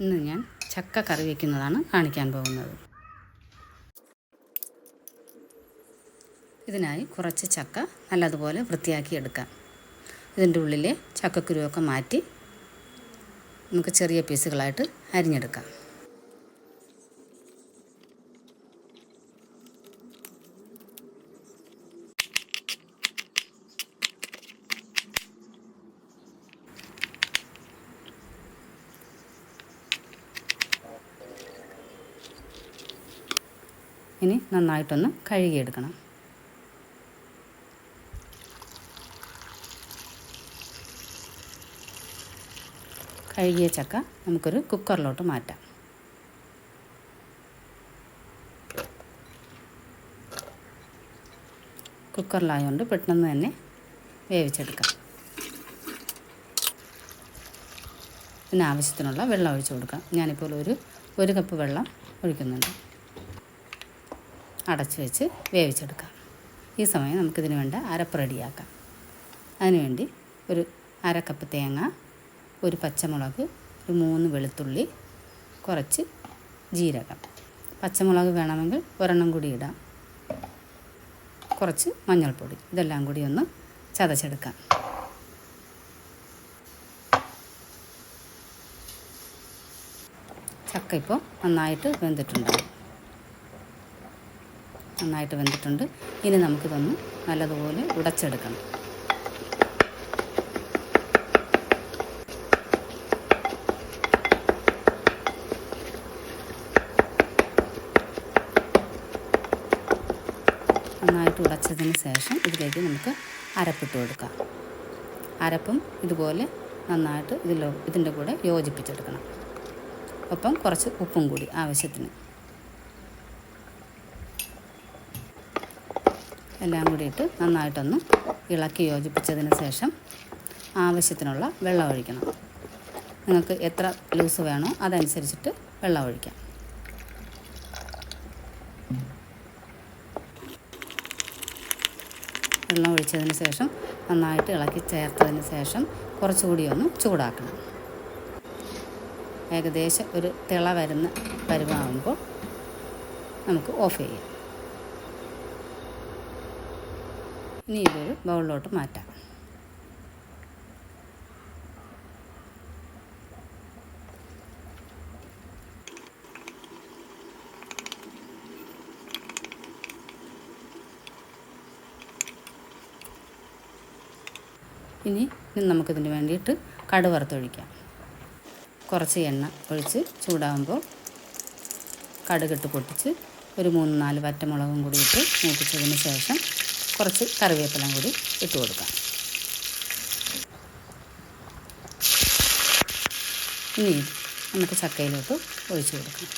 ഇന്ന് ഞാൻ ചക്ക കറി വയ്ക്കുന്നതാണ് കാണിക്കാൻ പോകുന്നത്. ഇതിനായി കുറച്ച് ചക്ക നല്ലതുപോലെ വൃത്തിയാക്കി എടുക്കാം. ഇതിന്റെ ഉള്ളിലെ ചക്കക്കുരുവൊക്കെ മാറ്റി നമുക്ക് ചെറിയ പീസുകളായിട്ട് അരിഞ്ഞെടുക്കാം. ഇനി നന്നായിട്ടൊന്ന് കഴുകിയെടുക്കണം. കഴുകിയ ചക്ക നമുക്കൊരു കുക്കറിലോട്ട് മാറ്റാം. കുക്കറിലായതുകൊണ്ട് പെട്ടെന്ന് തന്നെ വേവിച്ചെടുക്കാം. പിന്നെ ആവശ്യത്തിനുള്ള വെള്ളം ഒഴിച്ചു കൊടുക്കാം. ഞാനിപ്പോൾ ഒരു ഒരു കപ്പ് വെള്ളം ഒഴിക്കുന്നുണ്ട്. അടച്ചു വെച്ച് വേവിച്ചെടുക്കാം. ഈ സമയം നമുക്കിതിന് വേണ്ട അരപ്പ് റെഡിയാക്കാം. അതിനുവേണ്ടി ഒരു അരക്കപ്പ് കപ്പ് തേങ്ങ ഒരു പച്ചമുളക് ഒരു മൂന്ന് വെളുത്തുള്ളി കുറച്ച് ജീരകം. പച്ചമുളക് വേണമെങ്കിൽ ഒരെണ്ണം കൂടി ഇടാം. കുറച്ച് മഞ്ഞൾപ്പൊടി. ഇതെല്ലാം കൂടി ഒന്ന് ചതച്ചെടുക്കാം. ചക്ക ഇപ്പോൾ നന്നായിട്ട് വെന്തിട്ടുണ്ടാകും. നന്നായിട്ട് വെന്തിട്ടുണ്ട്. ഇനി നമുക്കിതൊന്ന് നല്ലതുപോലെ ഉടച്ചെടുക്കണം. നന്നായിട്ട് ഉടച്ചതിന് ശേഷം ഇതിലേക്ക് നമുക്ക് അരപ്പിട്ട് കൊടുക്കാം. അരപ്പും ഇതുപോലെ നന്നായിട്ട് ഇതിലോ ഇതിന്റെ കൂടെ യോജിപ്പിച്ചെടുക്കണം. ഒപ്പം കുറച്ച് ഉപ്പും കൂടി ആവശ്യത്തിന്. എല്ലാം കൂടി ഇട്ട് നന്നായിട്ടൊന്ന് ഇളക്കി യോജിപ്പിച്ചതിന് ശേഷം ആവശ്യത്തിനുള്ള വെള്ളം ഒഴിക്കണം. നിങ്ങൾക്ക് എത്ര ലൂസ് വേണോ അതനുസരിച്ചിട്ട് വെള്ളം ഒഴിക്കാം. വെള്ളം ഒഴിച്ചതിന് ശേഷം നന്നായിട്ട് ഇളക്കി ചേർത്തതിന് ശേഷം കുറച്ചുകൂടി ഒന്ന് ചൂടാക്കണം. ഏകദേശം ഒരു തിള വരുന്ന പരുവാകുമ്പോൾ നമുക്ക് ഓഫ് ചെയ്യാം. ഇനി ഇതൊരു ബൗളിലോട്ട് മാറ്റാം. ഇനി നമുക്കിതിന് വേണ്ടിയിട്ട് കടുവറുത്തൊഴിക്കാം കുറച്ച് എണ്ണ ഒഴിച്ച് ചൂടാകുമ്പോൾ കടുകിട്ട് പൊട്ടിച്ച് ഒരു മൂന്ന് നാല് വറ്റമുളകും കൂടി ഇട്ട് മൂപ്പിച്ചതിന് ശേഷം കുറച്ച് കറിവേപ്പില കൂടി ഇട്ട് കൊടുക്കാം. ഇനി നമുക്ക് ചക്കയിലോട്ട് ഒഴിച്ചു കൊടുക്കാം.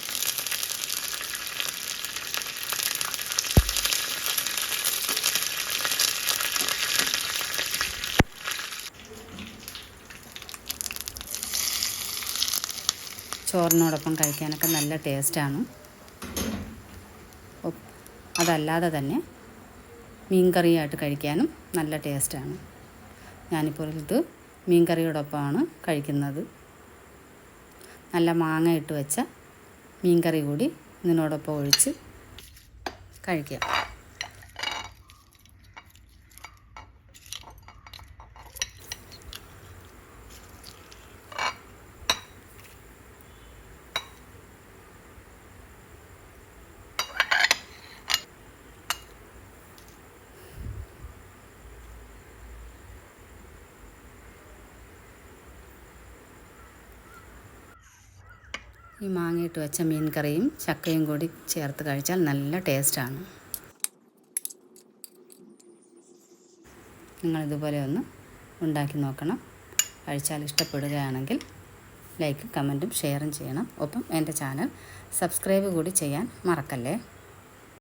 ചോറിനോടൊപ്പം കഴിക്കാനൊക്കെ നല്ല ടേസ്റ്റാണ്. അതല്ലാതെ തന്നെ മീൻ കറിയായിട്ട് കഴിക്കാനും നല്ല ടേസ്റ്റാണ്. ഞാനിപ്പോൾ ഇത് മീൻ കറിയോടൊപ്പമാണ് കഴിക്കുന്നത്. നല്ല മാങ്ങ ഇട്ട് വെച്ച മീൻ കറി കൂടി ഇതിനോടൊപ്പം ഒഴിച്ച് കഴിക്കാം. ഈ മാങ്ങയിട്ട് വെച്ച മീൻ കറിയും ചക്കയും കൂടി ചേർത്ത് കഴിച്ചാൽ നല്ല ടേസ്റ്റാണ്. നിങ്ങളിതുപോലെ ഒന്ന് ഉണ്ടാക്കി നോക്കണം. കഴിച്ചാൽ ഇഷ്ടപ്പെടുകയാണെങ്കിൽ ലൈക്കും കമന്റും ഷെയറും ചെയ്യണം. ഒപ്പം എന്റെ ചാനൽ സബ്സ്ക്രൈബ് കൂടി ചെയ്യാൻ മറക്കല്ലേ?